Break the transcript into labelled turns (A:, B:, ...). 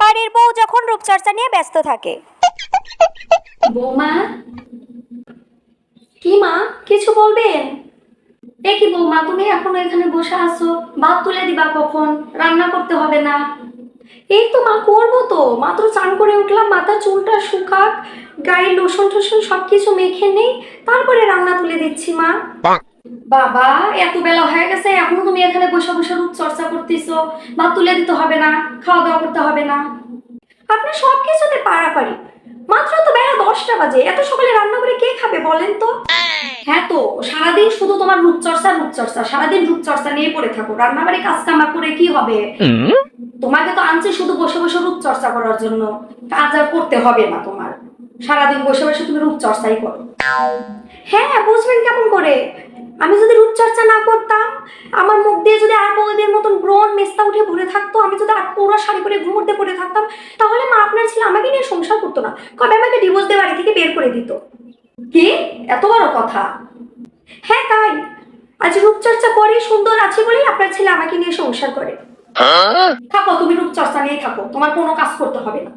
A: বাড়ির বউ যখন রূপচর্চা নিয়ে ব্যস্ত থাকে।
B: বৌমা? কি মা? কিছু বলবেন? এ কি বৌমা তুমি এখনও এখানে বসে আছো? ভাত তুলে দিবা কখন? রান্না করতে হবে না। এই তো মা করব তো। মাত্র চান করে উঠলাম মাথা চুলটা শুকাক গায়ে লোশন টোশন সব কিছু মেখে নেই তারপরে রান্না তুলে দিচ্ছি মা। বাবা এত বেলা হয়ে গেছে এখনও তুমি এখানে বসে বসে রূপ চর্চা করতেছো ভাত তুলে দিতে হবে না খাওয়া দাওয়া করতে হবে না। আপনার সব কিছুতে পারাপারি। মাত্র তো বেলা দশটা বাজে এত সকালে রান্না করে কে খাবে বলেন তো? হ্যাঁ তো সারাদিন শুধু তোমার রূপচর্চা রূপচর্চা সারাদিন রূপচর্চা নিয়ে পড়ে থাকো। রান্নাবাড়ি কাজ কামা করে কি হবে? তোমাকে তো আনছে শুধু বসে বসে রূপচর্চা করার জন্য কাজ আর করতে হবে না তোমার। সারাদিন বসে বসে তুমি রূপচর্চাই করো। হ্যাঁ বুঝবেন কেমন করে? আমি যদি রূপচর্চা না করতাম আমার মুখ দিয়ে যদি আর বউদের মতন ব্রণ মেস্তা উঠে ভরে থাকতো আমি যদি আর পুরো শাড়ি পরে ঘুমোতে পড়ে থাকতাম তাহলে মা আপনার ছেলে আমাকে নিয়ে সংসার করতো না। কবে আমাকে ডিভোর্স দিয়ে বাড়ি থেকে বের করে দিত? কি? এত বড় কথা? হ্যাঁ তাই। আজ রূপচর্চা করে সুন্দর আছে বলেই আপনার ছেলে আমাকে নিয়ে সংসার করে। থাকো তুমি রূপচর্চা নিয়ে থাকো। তোমার কোনো কাজ করতে হবে না।